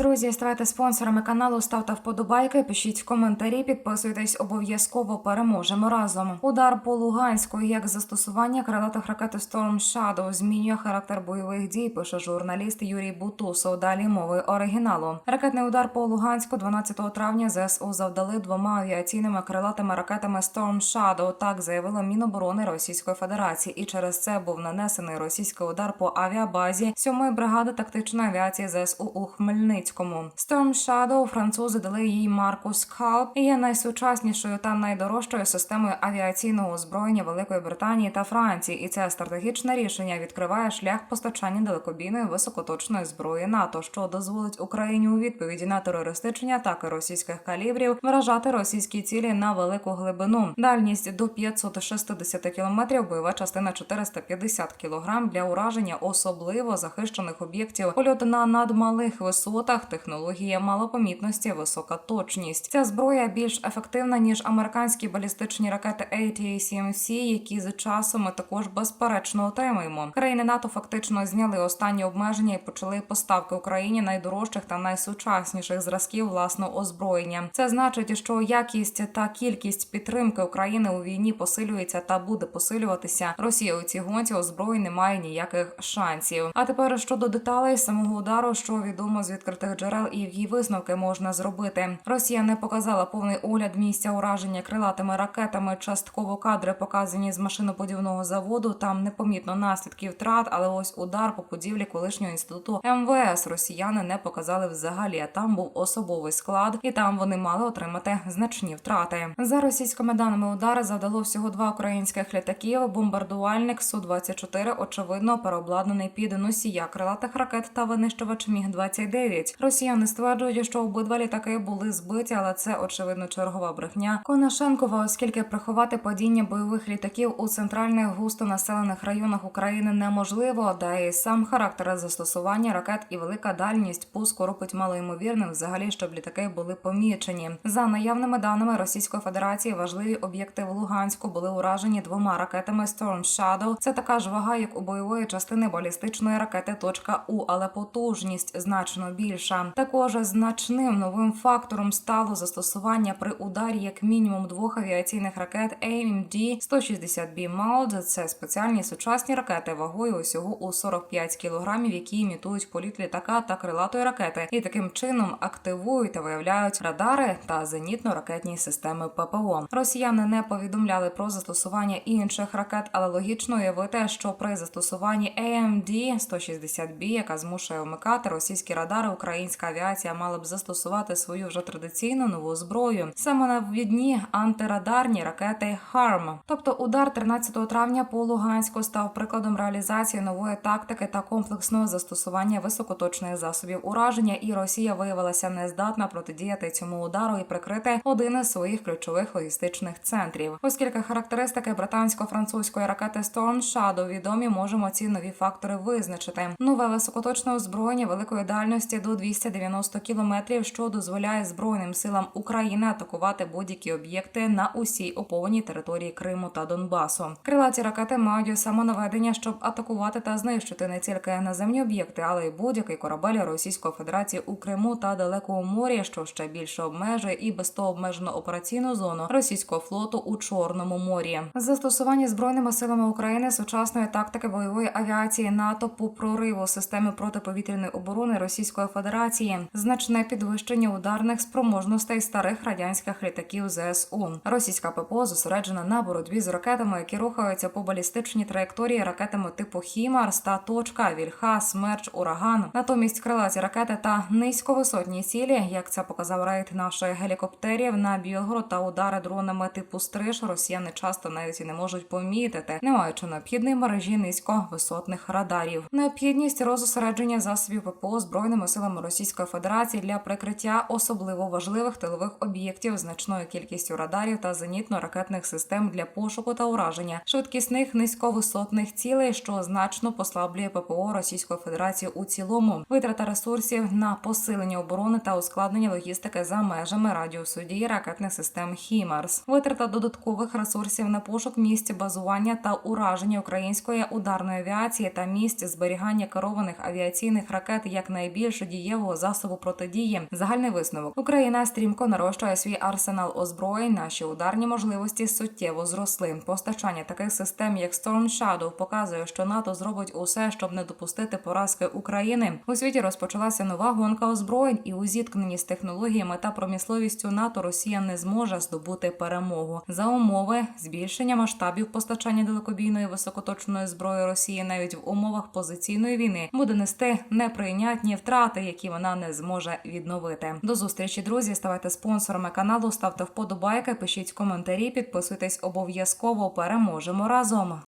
Друзі, ставайте спонсорами каналу, ставте вподобайки, пишіть коментарі, підписуйтесь обов'язково. Переможемо разом. Удар по Луганську як застосування крилатих ракет Storm Shadow змінює характер бойових дій. Пише журналіст Юрій Бутусов. Далі мови оригіналу. Ракетний удар по Луганську 12 травня ЗСУ завдали двома авіаційними крилатими ракетами Storm Shadow. Так заявило Міноборони Російської Федерації, і через це був нанесений російський удар по авіабазі 7-ї бригади тактичної авіації ЗСУ у Хмельницькому. Storm Shadow французи дали їй марку Scalp і є найсучаснішою та найдорожчою системою авіаційного озброєння Великої Британії та Франції. І це стратегічне рішення відкриває шлях постачання далекобійної високоточної зброї НАТО, що дозволить Україні у відповіді на терористичні атаки російських калібрів вражати російські цілі на велику глибину. Дальність до 560 кілометрів, бойова частина 450 кілограм для ураження особливо захищених об'єктів. Польот на надмалих висотах, технологія малопомітності, висока точність. Ця зброя більш ефективна ніж американські балістичні ракети ATACMC, які з часом ми також безперечно отримуємо. Країни НАТО фактично зняли останні обмеження і почали поставки Україні найдорожчих та найсучасніших зразків власного озброєння. Це значить, що якість та кількість підтримки України у війні посилюється та буде посилюватися. Росія у цій гонці озброєнь не має ніяких шансів. А тепер щодо деталей самого удару, що відомо з відкритих джерел і які висновки можна зробити. Росія не показала повний огляд місця ураження крилатими ракетами. Частково кадри показані з машиноподівного заводу. Там непомітно наслідків втрат, але ось удар по будівлі колишнього інституту МВС росіяни не показали взагалі. А там був особовий склад, і там вони мали отримати значні втрати. За російськими даними удари завдало всього два українських літаків. Бомбардувальник су 24 очевидно переобладнаний під носія крилатих ракет та винищувач міг 29 Росіяни стверджують, що обидва літаки були збиті, але це очевидно чергова брехня. Конашенкова, оскільки приховати падіння бойових літаків у центральних густонаселених районах України неможливо, да і сам характер застосування ракет і велика дальність пуску робить малоймовірним взагалі, щоб літаки були помічені. За наявними даними Російської Федерації, важливі об'єкти в Луганську були уражені двома ракетами Storm Shadow. Це така ж вага, як у бойової частини балістичної ракети «Точка У», але потужність значно більша. Також значним новим фактором стало застосування при ударі як мінімум двох авіаційних ракет AMD 160 b MALD. Це спеціальні сучасні ракети вагою усього у 45 кілограмів, які імітують політ літака та крилатої ракети, і таким чином активують та виявляють радари та зенітно-ракетні системи ППО. Росіяни не повідомляли про застосування інших ракет, але логічно уявити, що при застосуванні AMD 160 b яка змушує вмикати російські радари, українська авіація мала б застосувати свою вже традиційну нову зброю. Саме навідні антирадарні ракети HARM. Тобто удар 13 травня по Луганську став прикладом реалізації нової тактики та комплексного застосування високоточних засобів ураження, і Росія виявилася нездатна протидіяти цьому удару і прикрити один із своїх ключових логістичних центрів. Оскільки характеристики британсько-французької ракети Storm Shadow відомі, можемо ці нові фактори визначити. Нове високоточне озброєння великої дальності до 290 кілометрів, що дозволяє збройним силам України атакувати будь-які об'єкти на усій окупованій території Криму та Донбасу. Крилаті ракети мають самонаведення, щоб атакувати та знищити не тільки наземні об'єкти, але й будь-який корабель Російської Федерації у Криму та далекому морі, що ще більше обмежує і без того обмежену операційну зону російського флоту у Чорному морі. Застосування збройними силами України сучасної тактики бойової авіації НАТО по прориву системи протиповітряної оборони Російської Федерації, значне підвищення ударних спроможностей старих радянських літаків ЗСУ. Російська ППО зосереджена на боротьбі з ракетами, які рухаються по балістичній траєкторії ракетами типу Хімарс та точка Вільха, Смерч, Ураган. Натомість крилаті ракети та низьковисотні цілі, як це показав рейд наших гелікоптерів на Білгород та удари дронами типу Стриж, росіяни часто навіть і не можуть помітити, не маючи необхідної мережі низьковисотних радарів. Необхідність розосередження засобів ППО збройними силами Російської Федерації для прикриття особливо важливих тилових об'єктів значною кількістю радарів та зенітно-ракетних систем для пошуку та ураження швидкісних низьковисотних цілей, що значно послаблює ППО Російської Федерації у цілому. Витрата ресурсів на посилення оборони та ускладнення логістики за межами радіусу дії ракетних систем Хімарс. Витрата додаткових ресурсів на пошук місць базування та ураження української ударної авіації та місць зберігання керованих авіаційних ракет як найбільш дієвих дієвого засобу протидії. Загальний висновок Україна стрімко нарощує свій арсенал озброєнь. Наші ударні можливості суттєво зросли. Постачання таких систем, як Storm Shadow, показує, що НАТО зробить усе, щоб не допустити поразки України. У світі розпочалася нова гонка озброєнь, і у зіткненні з технологіями та промисловістю НАТО Росія не зможе здобути перемогу за умови збільшення масштабів постачання далекобійної високоточної зброї Росії навіть в умовах позиційної війни буде нести неприйнятні втрати, які вона не зможе відновити. До зустрічі, друзі. Ставайте спонсорами каналу, ставте вподобайки, пишіть коментарі, підписуйтесь обов'язково. Переможемо разом.